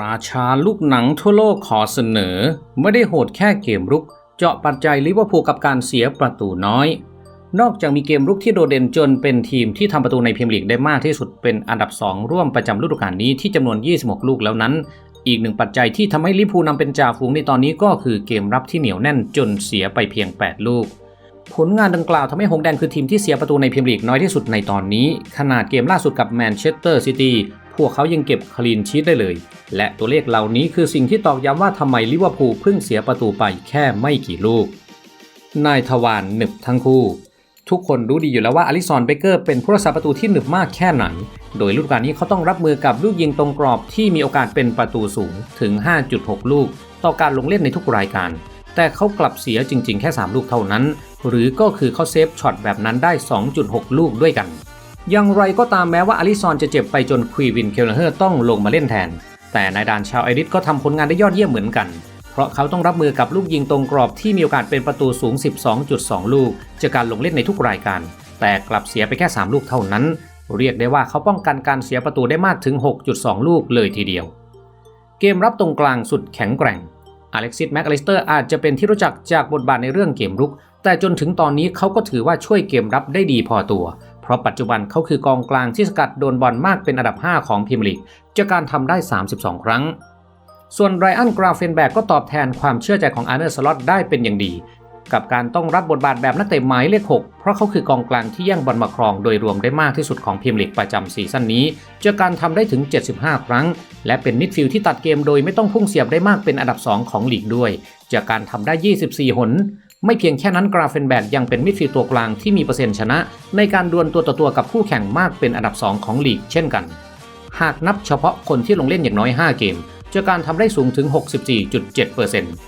ราชาลูกหนังทั่วโลกขอเสนอ ไม่ได้โหดแค่เกมรุก เจาะปัจจัยลิเวอร์พูลกับการเสียประตูน้อย นอกจากมีเกมรุกที่โดดเด่นจนเป็นทีมที่ทำประตูในพรีเมียร์ลีกได้มากที่สุดเป็นอันดับ 2 ร่วมประจำฤดูกาลนี้ที่จำนวน 26 ลูกแล้วนั้น อีกหนึ่งปัจจัยที่ทำให้ลิเวอร์พูลนำเป็นจ่าฝูงในตอนนี้ก็คือเกมรับที่เหนียวแน่นจนเสียไปเพียง 8 ลูกผลงานดังกล่าวทำให้หงแดงคือทีมที่เสียประตูในพรีเมียร์ลีกน้อยที่สุดในตอนนี้ ขนาดเกมล่าสุดกับแมนเชสเตอร์ซิตี้ พวกเขายังเก็บคลีนชีตได้เลย และตัวเลขเหล่านี้คือสิ่งที่ตอกย้ำว่าทำไมลิเวอร์พูลเพิ่งเสียประตูไปแค่ไม่กี่ลูก นายทวารหนึบทั้งคู่ ทุกคนรู้ดีอยู่แล้วว่าอลิซอนเบเกอร์เป็นผู้รักษาประตูที่หนึบมากแค่ไหน โดยฤดูกาลนี้เขาต้องรับมือกับลูกยิงตรงกรอบที่มีโอกาสเป็นประตูสูงถึง 5.6 ลูก ต่อการลงเล่นในทุกรายการ แต่เขากลับเสียจริง ๆ แค่ 3 ลูกเท่านั้น หรือก็คือเขาเซฟช็อตแบบนั้นได้ 2.6 ลูกด้วยกัน อย่างไรก็ตามแม้ว่าอลิซอนจะเจ็บไปจนควีวินเคลเฮอร์ต้องลงมาเล่นแทน แต่นายดานชาวไอริสก็ทำผลงานได้ยอดเยี่ยมเหมือนกัน เพราะเขาต้องรับมือกับลูกยิงตรงกรอบที่มีโอกาสเป็นประตูสูง 12.2 ลูก จากการลงเล่นในทุกรายการ แต่กลับเสียไปแค่ 3 ลูกเท่านั้น เรียกได้ว่าเขาป้องกันการเสียประตูได้มากถึง 6.2 ลูกเลยทีเดียว เกมรับตรงกลางสุดแข็งแกร่งอเล็กซิสแม็กอลิสเตอร์อาจจะเป็นที่รู้จักจากบทบาทในเรื่องเกมรุก แต่จนถึงตอนนี้เขาก็ถือว่าช่วยเกมรับได้ดีพอตัว เพราะปัจจุบันเขาคือกองกลางที่สกัดโดนบอลมากเป็นอันดับ 5 ของพรีเมียร์ลีกจากการทำได้ 32 ครั้ง ส่วนไรอันกราเฟนแบกก็ตอบแทนความเชื่อใจของอาร์เนอร์สล็อตได้เป็นอย่างดี กับการต้องรับบทบาทแบบนักเตะหมายเลข 6 เพราะเขาคือกองกลางที่แย่งบอลมาครองโดยรวมได้มากที่สุดของพรีเมียร์ลีกประจำซีซั่นนี้จากการทำได้ถึง 75 ครั้ง และเป็นมิดฟิลด์ที่ตัดเกมโดยไม่ต้องพุ่งเสียบได้มากเป็นอันดับ 2 ของลีกด้วยจากการทำได้ 24 หน ไม่เพียงแค่นั้นกราเฟนแบกยังเป็นมิดฟิลด์ตัวกลางที่มีเปอร์เซ็นต์ชนะ ในการดวลตัวต่อตัวกับคู่แข่งมากเป็นอันดับ 2 ของลีกเช่นกัน หากนับเฉพาะคนที่ลงเล่นอย่างน้อย 5 เกมจาการทำได้สูงถึง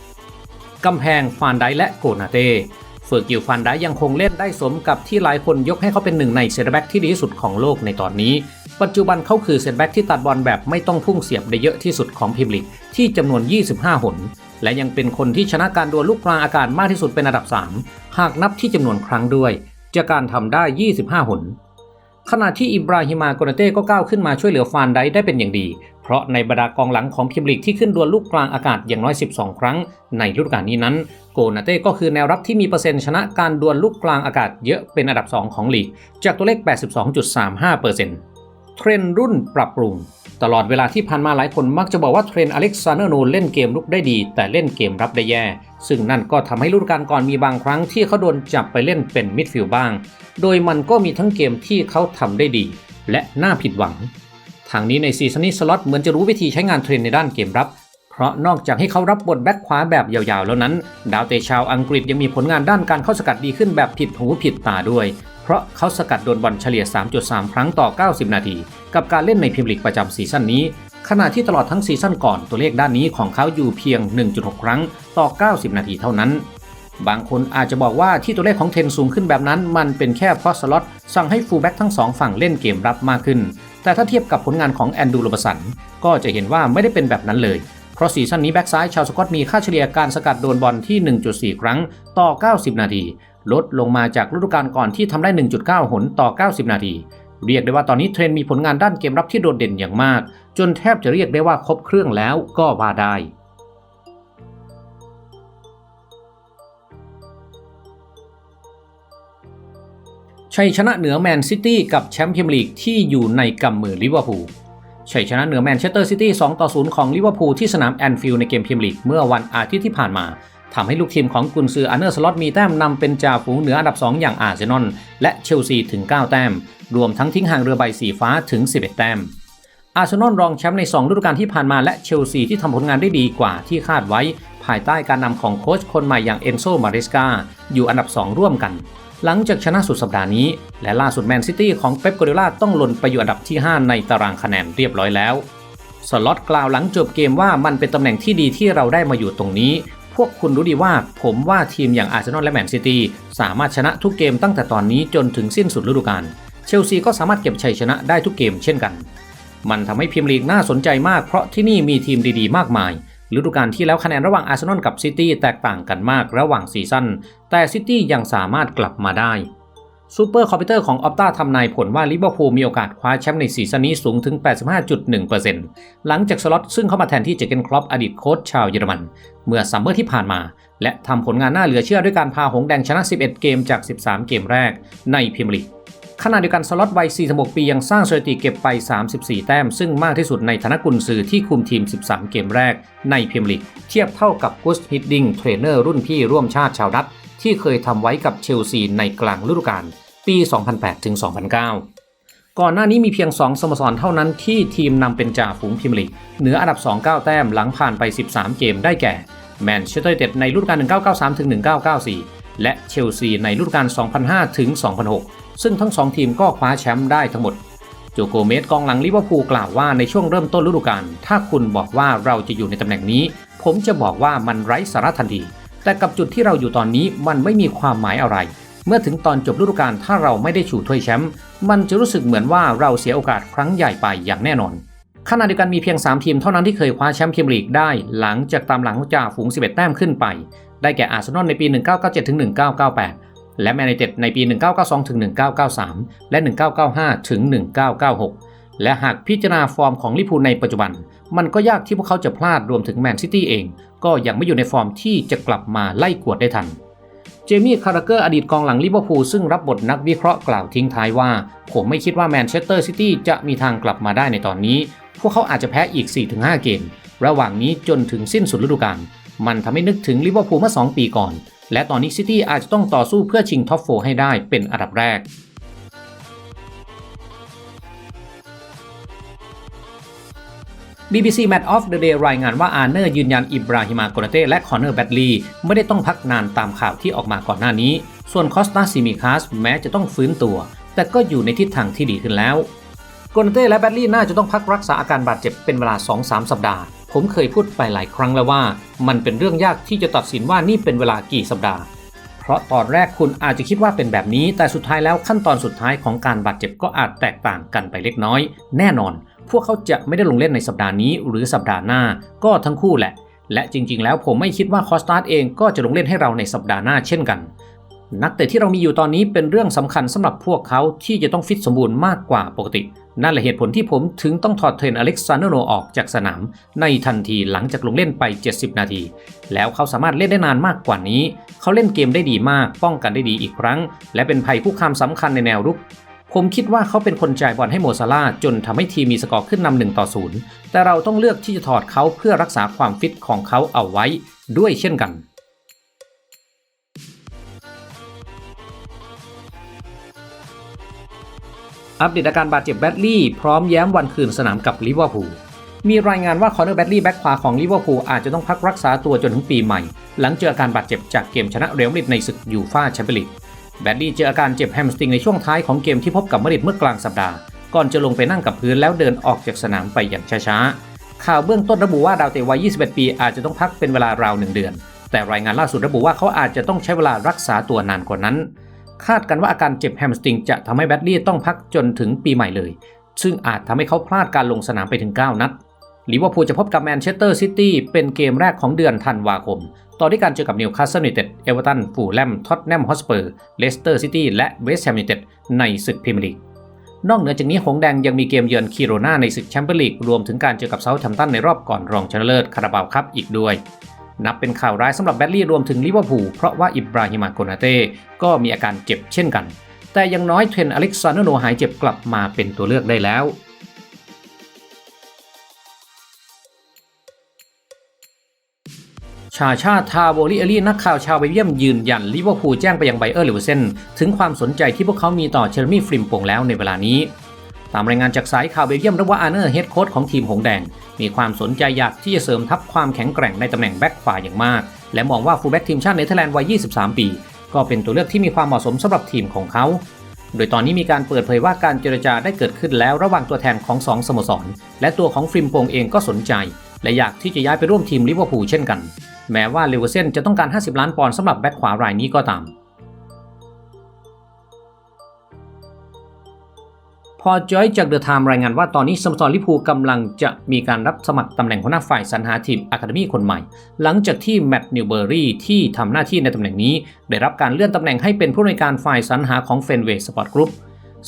64.7%กำแพงฟานไดและโกนาเต้เฟอร์กิลฟันไดยังคงเล่นได้สมกับที่หลายคนยกให้เขาเป็นหนึ่งในเซนเตอร์แบ็กที่ดีที่สุดของโลกในตอนนี้ ปัจจุบันเขาคือเซนเตอร์แบ็กที่ตัดบอลแบบไม่ต้องพุ่งเสียบได้เยอะที่สุดของพรีเมียร์ลีกที่จำนวน 25 หน และยังเป็นคนที่ชนะการดวลลูกกลางอากาศมากที่สุดเป็นอันดับ 3 หากนับที่จำนวนครั้งด้วย จากการทำได้ 25 หน ขณะที่อิบราฮิมาโกนาเต้ก็ก้าวขึ้นมาช่วยเหลือฟานไดได้เป็นอย่างดี เพราะในบรรดากองหลังของพรีเมียร์ลีกที่ขึ้นดวลลูกกลางอากาศอย่างน้อย 12 ครั้ง ในฤดูกาลนี้นั้น โกนาเต้ก็คือแนวรับที่มีเปอร์เซ็นต์ชนะการดวลลูกกลางอากาศเยอะเป็นอันดับ 2 ของลีก จากตัวเลข 82.35%เทรน เทรนรุ่นปรับปรุง ตลอดเวลาที่ผ่านมาหลายคนมักจะบอกว่าเทรนอเล็กซานเดอร์โนเล่นเกมลุกได้ดี แต่เล่นเกมรับได้แย่ ซึ่งนั่นก็ทำให้ฤดูกาลก่อนมีบางครั้งที่เขาโดนจับไปเล่นเป็นมิดฟิลด์บ้าง โดยมันก็มีทั้งเกมที่เขาทำได้ดี และน่าผิดหวัง ทางนี้ในซีซันนี้สล็อตเหมือนจะรู้วิธีใช้งานเทรนในด้านเกมรับ เพราะนอกจากให้เขารับบทแบ็คขวาแบบยาวๆ แล้วนั้น ดาวเตะชาวอังกฤษยังมีผลงานด้านการเข้าสกัดดีขึ้นแบบผิดหูผิดตาด้วย เพราะเขาสกัดโดนบอลเฉลี่ย 3.3 ครั้งต่อ 90 นาที กับการเล่นในพรีเมียร์ลีกประจำซีซั่นนี้ ขณะที่ตลอดทั้งซีซั่นก่อนตัวเลขด้านนี้ของเขาอยู่เพียง 1.6 ครั้งต่อ 90 นาทีเท่านั้นบางคนอาจจะบอกว่าที่ตัวเลขของเทนสูงขึ้นแบบนั้น มันเป็นแค่เพราะสล็อตสั่งให้ฟูลแบ็กทั้งสองฝั่งเล่นเกมรับมากขึ้น แต่ถ้าเทียบกับผลงานของแอนดูโรบสันก็จะเห็นว่าไม่ได้เป็นแบบนั้นเลย เพราะซีซั่นนี้แบ็กซ้ายชาวสกอตมีค่าเฉลี่ยการสกัดโดนบอลที่ 1.4 ครั้งต่อ 90 นาที ลดลงมาจากฤดูกาลก่อนที่ทำได้ 1.9 หนต่อ 90 นาที เรียกได้ว่าตอนนี้เทรนมีผลงานด้านเกมรับที่โดดเด่นอย่างมาก จนแทบจะเรียกได้ว่าครบเครื่องแล้วก็ว่าได้ชัยชนะเหนือแมนซิตี้กับแชมป์พรีเมียร์ลีกที่อยู่ในกำมือลิเวอร์พูล ชัยชนะเหนือแมนเชสเตอร์ซิตี้ 2 ต่อ 0 ของลิเวอร์พูลที่สนามแอนฟิลด์ในเกมพรีเมียร์ลีกเมื่อวันอาทิตย์ที่ผ่านมาทำให้ลูกทีมของกุนซืออาร์เนอร์สล็อตมีแต้มนำเป็นจ่าฝูงเหนืออันดับ 2 อย่างอาร์เซนอลและเชลซีถึง 9 แต้ม รวมทั้งทิ้งห่างเรือใบสีฟ้าถึง 11 แต้ม อาร์เซนอลรองแชมป์ใน 2 ฤดูกาลที่ผ่านมาและเชลซีที่ทำผลงานได้ดีกว่าที่คาดไว้ ภายใต้การนำของโค้ชคนใหม่อย่างเอนโซ มาริสกาอยู่อันดับ 2 ร่วมกัน หลังจากชนะสุดสัปดาห์นี้ และล่าสุดแมนซิตี้ของเป๊ปกัวเดล่าต้องหล่นไปอยู่อันดับที่ 5 ในตารางคะแนนเรียบร้อยแล้ว สล็อตกล่าวหลังจบเกมว่ามันเป็นตำแหน่งที่ดีที่เราได้มาอยู่ตรงนี้ พวกคุณรู้ดีว่าผมว่าทีมอย่างอาร์เซนอลและแมนซิตี้สามารถชนะทุกเกมตั้งแต่ตอนนี้จนถึงสิ้นสุดฤดูกาลเชลซีก็สามารถเก็บชัยชนะได้ทุกเกมเช่นกัน มันทำให้พรีเมียร์ลีกน่าสนใจมากเพราะที่นี่มีทีมดีๆ มากมาย ฤดูกาลที่แล้วคะแนนระหว่างอาร์เซนอลกับซิตี้แตกต่างกันมากระหว่างซีซั่น แต่ซิตี้ยังสามารถกลับมาได้ซูเปอร์คอมพิวเตอร์ของออปตาทำนายผลว่าลิเวอร์พูลมีโอกาสคว้าแชมป์ในซีซั่นนี้สูงถึง 85.1%หลังจากสล็อตซึ่งเข้ามาแทนที่เจเกนครอปอดีตโค้ชชาวเยอรมัน เมื่อซัมเมอร์ที่ผ่านมา และทำผลงานน่าเหลือเชื่อด้วยการพาหงส์แดงชนะ 11 เกมจาก 13 เกมแรกในพรีเมียร์ลีก ขณะเดียวกันสล็อตวัย 46 ปียังสร้างสถิติเก็บไป 34 แต้ม ซึ่งมากที่สุดในฐานะกุนซือที่คุมทีม 13 เกมแรกในพรีเมียร์ลีกเทียบเท่ากับกุสฮิดดิงเทรนเนอร์รุ่นพี่ร่วมชาติชาวดัตที่เคยทำไว้กับเชลซีในกลางฤดูกาลปี 2008 ถึง 2009 ก่อนหน้านี้มีเพียง 2 สโมสรเท่านั้นที่ทีมนำเป็นจ่าฝูงพรีเมียร์ลีกเหนืออันดับ 2 9 แต้มหลังผ่านไป 13 เกมได้แก่แมนเชสเตอร์ยูไนเต็ดในฤดูกาล1993-1994 และเชลซีในฤดูกาล 2005 ถึง 2006 ซึ่งทั้ง2ทีมก็คว้าแชมป์ได้ทั้งหมด โจโกเมสกองหลังลิเวอร์พูลกล่าวว่าในช่วงเริ่มต้นฤดูกาล ถ้าคุณบอกว่าเราจะอยู่ในตำแหน่งนี้ ผมจะบอกว่ามันไร้สาระทันที แต่กับจุดที่เราอยู่ตอนนี้มันไม่มีความหมายอะไร เมื่อถึงตอนจบฤดูกาลถ้าเราไม่ได้ชูถ้วยแชมป์ มันจะรู้สึกเหมือนว่าเราเสียโอกาสครั้งใหญ่ไปอย่างแน่นอนขณะเดียวกันมีเพียง 3 ทีมเท่านั้นที่เคยคว้าแชมป์พรีเมียร์ลีกได้หลังจากตามหลังจ่าฝูง 11 แต้มขึ้นไป ได้แก่อาร์เซนอลในปี 1997ถึง1998 และแมนยูเต็ดในปี 1992ถึง1993 และ 1995ถึง1996 และหากพิจารณาฟอร์มของลิพูในปัจจุบัน มันก็ยากที่พวกเขาจะพลาดรวมถึงแมนซิตี้เอง ก็ยังไม่อยู่ในฟอร์มที่จะกลับมาไล่กวดได้ทันเจมี่คาราเกอร์อดีตกองหลังลิเวอร์พูลซึ่งรับบทนักวิเคราะห์กล่าวทิ้งท้ายว่า ผมไม่คิดว่าแมนเชสเตอร์ซิตี้จะมีทางกลับมาได้ในตอนนี้ พวกเขาอาจจะแพ้อีก 4-5 เกม ระหว่างนี้จนถึงสิ้นสุดฤดูกาล มันทำให้นึกถึงลิเวอร์พูลเมื่อ 2 ปีก่อน และตอนนี้ซิตี้อาจจะต้องต่อสู้เพื่อชิงท็อปโฟให้ได้เป็นอันดับแรก BBC Match of the Day รายงานว่าอาร์เนอร์ยืนยันอิบราฮิมาโกนาเต้และคอนเนอร์แบดลีไม่ได้ต้องพักนานตามข่าวที่ออกมาก่อนหน้านี้ ส่วนคอสตาซิมิคาสแม้จะต้องฟื้นตัว แต่ก็อยู่ในทิศทางที่ดีขึ้นแล้วโกนาเต้และแบดลีน่าจะต้องพักรักษาอาการบาดเจ็บเป็นเวลา 2-3 สัปดาห์ ผมเคยพูดไปหลายครั้งแล้วว่า มันเป็นเรื่องยากที่จะตัดสินว่านี่เป็นเวลากี่สัปดาห์ เพราะตอนแรกคุณอาจจะคิดว่าเป็นแบบนี้ แต่สุดท้ายแล้วขั้นตอนสุดท้ายของการบาดเจ็บก็อาจแตกต่างกันไปเล็กน้อย แน่นอน พวกเขาจะไม่ได้ลงเล่นในสัปดาห์นี้ หรือสัปดาห์หน้า ก็ทั้งคู่แหละ และจริง ๆ แล้วผมไม่คิดว่าคอสตาร์เองก็จะลงเล่นให้เราในสัปดาห์หน้าเช่นกันนักเตะที่เรามีอยู่ตอนนี้เป็นเรื่องสำคัญสำหรับพวกเขาที่จะต้องฟิตสมบูรณ์มากกว่าปกติ นั่นแหละเหตุผลที่ผมถึงต้องถอดเทรนอเล็กซานเดร์โนออกจากสนาม ในทันทีหลังจากลงเล่นไป 70 นาที แล้วเขาสามารถเล่นได้นานมากกว่านี้ เขาเล่นเกมได้ดีมาก ป้องกันได้ดีอีกครั้ง และเป็นภัยคุกคามสำคัญในแนวรุก ผมคิดว่าเขาเป็นคนจ่ายบอลให้โมซาลาจนทำให้ทีมมีสกอร์ขึ้นนำหนึ่งต่อศูนย์แต่เราต้องเลือกที่จะถอดเขาเพื่อรักษาความฟิตของเขาเอาไว้ด้วยเช่นกัน อัปเดตอาการบาดเจ็บแบดลี่พร้อมแย้มวันคืนสนามกับลิเวอร์พูลมีรายงานว่าคอนเนอร์แบดลี่แบ็กขวาของลิเวอร์พูลอาจจะต้องพักรักษาตัวจนถึงปีใหม่ หลังเจออาการบาดเจ็บจากเกมชนะเรอัลมาดริดในศึกยูฟ่าแชมเปี้ยนลีกแบดลี่เจออาการเจ็บแฮมสตริงในช่วงท้ายของเกมที่พบกับมาดริดเมื่อกลางสัปดาห์ ก่อนจะลงไปนั่งกับพื้นแล้วเดินออกจากสนามไปอย่างช้าๆ ข่าวเบื้องต้นระบุว่าดาวเตะวัย 21 ปีอาจจะต้องพักเป็นเวลาราวหนึ่งเดือน แต่รายงานล่าสุดระบุว่าเขาอาจจะต้องใช้เวลารักษาตัวนานกว่านั้น คาดกันว่าอาการเจ็บแฮมสตริงจะทำให้แบดลี่ต้องพักจนถึงปีใหม่เลย ซึ่งอาจทำให้เขาพลาดการลงสนามไปถึง 9 นัดลิเวอร์พูลจะพบกับแมนเชสเตอร์ซิตี้เป็นเกมแรกของเดือนธันวาคม ต่อด้วยการเจอกับนิวคาสเซิลยูไนเต็ด เอเวอร์ตัน ฟูลแลม ท็อตแนม ฮอสเปอร์ เลสเตอร์ซิตี้ และเวสต์แฮมยูไนเต็ดในศึกพรีเมียร์ลีก นอกเหนือจากนี้หงแดงยังมีเกมเยือนคิโรนาในศึกแชมเปี้ยนลีก รวมถึงการเจอกับเซาท์แฮมป์ตันในรอบก่อนรองชนะเลิศคาราบาวคัพอีกด้วย นับเป็นข่าวร้ายสำหรับแบดลี่รวมถึงลิเวอร์พูลเพราะว่าอิบราฮิมาโกนาเต้ก็มีอาการเจ็บเช่นกัน แต่ยังน้อยเทรนอเล็กซานเดอร์โนหายเจ็บกลับมาเป็นตัวเลือกได้แล้วชาชาทาโวลิเอลี่นักข่าวชาวเบลเยียมยืนยันลิเวอร์พูลแจ้งไปยังไบเออร์ลิเวอร์เซนถึงความสนใจที่พวกเขามีต่อเชอร์มี่ฟริมปงแล้วในเวลานี้ ตามรายงานจากสายข่าวเบลเยียมระบุว่าอาร์เนอร์เฮดโค้ชของทีมหงแดง มีความสนใจอยากที่จะเสริมทัพความแข็งแกร่งในตำแหน่งแบ็คขวาอย่างมาก และมองว่าฟูลแบ็กทีมชาติเนเธอร์แลนด์วัย 23 ปี ก็เป็นตัวเลือกที่มีความเหมาะสมสำหรับทีมของเขา โดยตอนนี้มีการเปิดเผยว่าการเจรจาได้เกิดขึ้นแล้วระหว่างตัวแทนของสองสโมสร และตัวของฟริมปงเองก็สนใจ และอยากที่จะย้ายไปร่วมทีมลิเวอร์พูลเช่นกัน แม้ว่าเลเวอร์เซนจะต้องการ 50 ล้านปอนด์สำหรับแบ็คขวารายนี้ก็ตาม พอจอยจากเดอะไทม์รายงานว่าตอนนี้สโมสรลิพูกำลังจะมีการรับสมัครตำแหน่งหัวหน้าฝ่ายสรรหาทีมอะคาเดมี่คนใหม่ หลังจากที่แมตต์นิวเบอรี่ที่ทำหน้าที่ในตำแหน่งนี้ ได้รับการเลื่อนตำแหน่งให้เป็นผู้อำนวยการฝ่ายสรรหาของเฟนเวย์สปอร์ตกรุ๊ป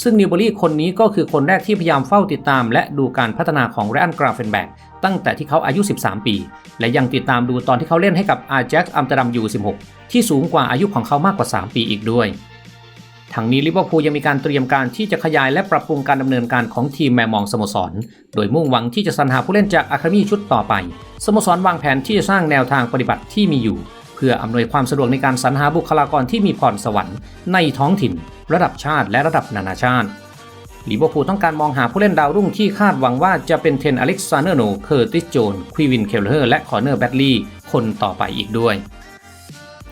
ซึ่งนิวเบอรี่คนนี้ก็คือคนแรกที่พยายามเฝ้าติดตาม และดูการพัฒนาของแรอันกราเฟนแบกตั้งแต่ที่เขาอายุ 13 ปี และยังติดตามดูตอนที่เขาเล่นให้กับอาแจ็คอัมเตอร์ดัมยู16ที่สูงกว่าอายุของเขามากกว่า 3 ปีอีกด้วย ทั้งนี้ลิเวอร์พูลยังมีการเตรียมการที่จะขยายและปรับปรุงการดำเนินการของทีมแมมองสโมสร โดยมุ่งหวังที่จะสรรหาผู้เล่นจากอะคาเดมี่ชุดต่อไป สโมสรวางแผนที่จะสร้างแนวทางปฏิบัติที่มีอยู่ เพื่ออำนวยความสะดวกในการสรรหาบุคลากรที่มีพรสวรรค์ในท้องถิ่น ระดับชาติและระดับนานาชาติลิเวอร์พูลต้องการมองหาผู้เล่นดาวรุ่งที่คาดหวังว่าจะเป็นเทนอเล็กซานเดอร์โน เคอร์ติสโจน ควีวิน เคลเลอร์ และคอร์เนอร์แบดลีย์คนต่อไปอีกด้วย